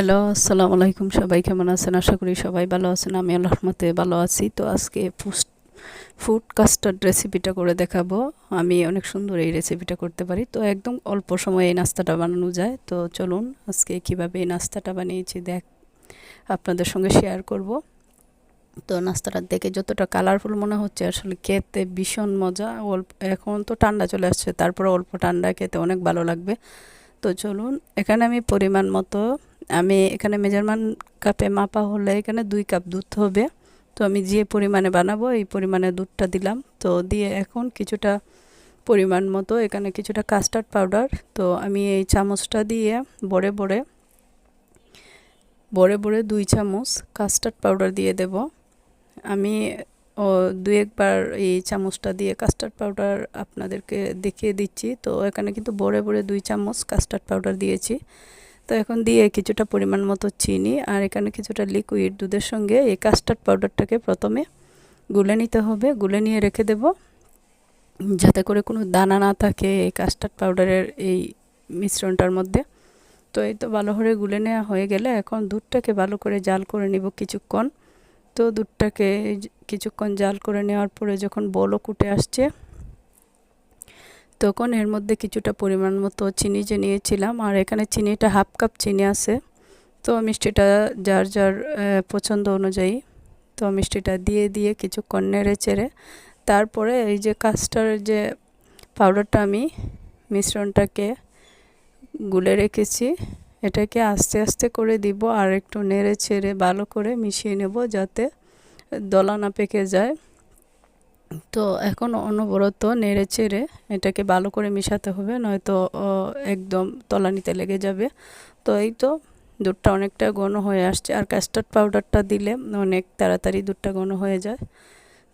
Hello, আসসালামু আলাইকুম সবাই, কেমন আছেন? আশা করি সবাই ভালো আছেন, আমি আল্লাহর রহমতে ভালো আছি। তো আজকে ফুড কাস্টার্ড রেসিপিটা করে দেখাবো। আমি অনেক সুন্দর এই রেসিপিটা করতে পারি। তো একদম অল্প সময়ে এই নাস্তাটা বানানো যায়। তো চলুন, আজকে কীভাবে এই নাস্তাটা বানিয়েছি দেখ, আপনাদের সঙ্গে শেয়ার করব। তো নাস্তাটা দেখে যতটা কালারফুল মনে হচ্ছে, আসলে খেতে ভীষণ মজা। অল্প, এখন তো ঠান্ডা চলে আসছে, তারপরে অল্প ঠান্ডা খেতে অনেক ভালো লাগবে। তো চলুন, এখানে আমি পরিমাণ মতো আমি এখানে মেজারমান কাপে মাপা হলে এখানে দুই কাপ দুধ হবে। তো আমি যে পরিমাণে বানাবো, এই পরিমাণে দুধটা দিলাম। তো দিয়ে এখন কিছুটা পরিমাণ মতো এখানে কিছুটা কাস্টার্ড পাউডার তো আমি এই চামচটা দিয়ে বড়ে বড়ে বড়ে বড়ে দুই চামচ কাস্টার্ড পাউডার দিয়ে দেব। আমি ও দু একবার এই চামচটা দিয়ে কাস্টার্ড পাউডার আপনাদেরকে দেখিয়ে দিচ্ছি। তো এখানে কিন্তু বড়ে বড়ে দুই চামচ কাস্টার্ড পাউডার দিয়েছি। তো এখন দিয়ে কিছুটা পরিমাণ মতো চিনি আর এখানে কিছুটা লিকুইড দুধের সঙ্গে এই কাস্টার্ড পাউডারটাকে প্রথমে গুলে নিতে হবে। গুলে নিয়ে রেখে দেব। যাতে করে কোনো দানা না থাকে এই কাস্টার্ড পাউডারের এই মিশ্রণটার মধ্যে। তো এই তো ভালো করে গুলে নেওয়া হয়ে গেলে এখন দুধটাকে ভালো করে জাল করে নিব কিছুক্ষণ। তো দুধটাকে কিছুক্ষণ জাল করে নেওয়ার পরে যখন বলও কুটে আসছে তখন এর মধ্যে কিছুটা পরিমাণ মতো চিনি যে নিয়েছিলাম আর এখানে চিনিটা হাফ কাপ চিনি আছে। তো মিষ্টিটা যার যার পছন্দ অনুযায়ী। তো মিষ্টিটা দিয়ে দিয়ে কিছুক্ষণ নেড়ে চেড়ে তারপরে এই যে কাস্টার যে পাউডারটা আমি মিশ্রণটাকে গুলে রেখেছি, এটাকে আস্তে আস্তে করে দিব আর একটু নেড়ে ছেড়ে ভালো করে মিশিয়ে নেব যাতে দলা না পেকে যায়। তো এখন অনবরত নেড়ে চেড়ে এটাকে ভালো করে মিশাতে হবে, নয়তো একদম তলানিতে লেগে যাবে। তো এই তো দুধটা অনেকটা ঘন হয়ে আসছে, আর কাস্টার্ড পাউডারটা দিলে অনেক তাড়াতাড়ি দুধটা ঘন হয়ে যায়।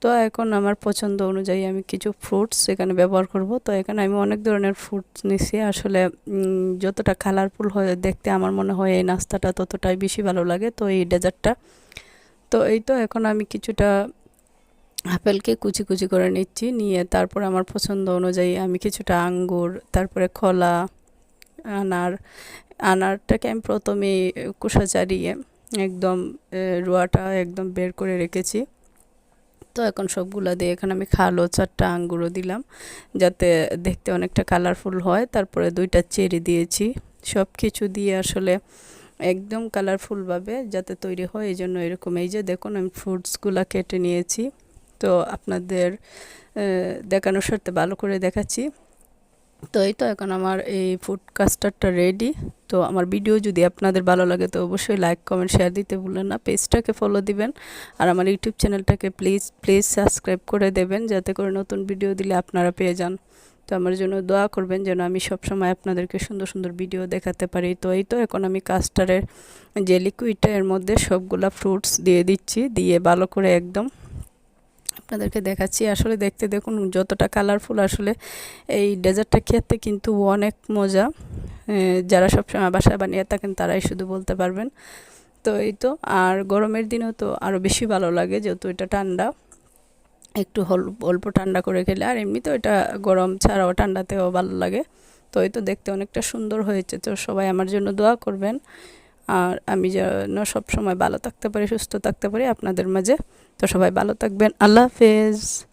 তো এখন আমার পছন্দ অনুযায়ী আমি কিছু ফ্রুটস এখানে ব্যবহার করব। তো এখানে আমি অনেক ধরনের ফ্রুটস নিছি, আসলে যতটা কালারফুল হয়ে, দেখতে আমার মনে হয় এই নাস্তাটা ততটাই বেশি ভালো লাগে। তো এই ডেজার্টটা। তো এই তো এখন আমি কিছুটা আপেলকে কুচি কুচি করে নিচ্ছি, নিয়ে তারপর আমার পছন্দ অনুযায়ী আমি কিছুটা আঙ্গুর, তারপরে কলা আনার, আনারটাকে আমি প্রথমে কুসা চারিয়ে একদম রোয়াটা একদম বের করে রেখেছি। তো এখন সবগুলো দিয়ে এখানে আমি খালো, চারটা আঙ্গুরও দিলাম, যাতে দেখতে অনেকটা কালারফুল হয়। তারপরে দুইটা চেরি দিয়েছি। সব কিছু দিয়ে আসলে একদম কালারফুলভাবে যাতে তৈরি হয় এই জন্য এরকম। এই যে দেখুন, আমি ফ্রুটসগুলো কেটে নিয়েছি। তো আপনাদের দেখানোর সাথে ভালো করে দেখাচ্ছি। তো এই তো এখন আমার এই ফুড কাস্টারটা রেডি তো আমার ভিডিও যদি আপনাদের ভালো লাগে তো অবশ্যই লাইক কমেন্ট শেয়ার দিতে ভুলেন না। পেজটাকে ফলো দিবেন। আর আমার ইউটিউব চ্যানেলটাকে প্লিজ প্লিজ সাবস্ক্রাইব করে দেবেন যাতে করে নতুন ভিডিও দিলে আপনারা পেয়ে যান। তো আমার জন্য দোয়া করবেন যেন আমি সবসময় আপনাদেরকে সুন্দর সুন্দর ভিডিও দেখাতে পারি। তো এই তো এখন আমি কাস্টারের যে লিকুইডটা এর মধ্যে সবগুলা ফ্রুটস দিয়ে দিচ্ছি, দিয়ে ভালো করে একদম আপনাদেরকে দেখাচ্ছি। আসলে দেখতে দেখুন যতটা কালারফুল আসলে এই ডেজার্টটা খেতে কিন্তু অনেক মজা। যারা সবসময় বাসায় বানিয়ে থাকেন তারাই শুধু বলতে পারবেন। তো এই তো, আর গরমের দিনেও তো আরও বেশি ভালো লাগে যেহেতু এটা ঠান্ডা। একটু অল্প ঠান্ডা করে খেলে, আর এমনিতেও এটা গরম ছাড়াও ঠান্ডাতেও ভালো লাগে। তো এই তো দেখতে অনেকটা সুন্দর হয়েছে। তো সবাই আমার জন্য দোয়া করবেন। আর আমি যেন সবসময় ভালো থাকতে পারি, সুস্থ থাকতে পারি, আপনাদের মাঝে তো সবাই ভালো থাকবেন। আল্লাহ হাফেজ।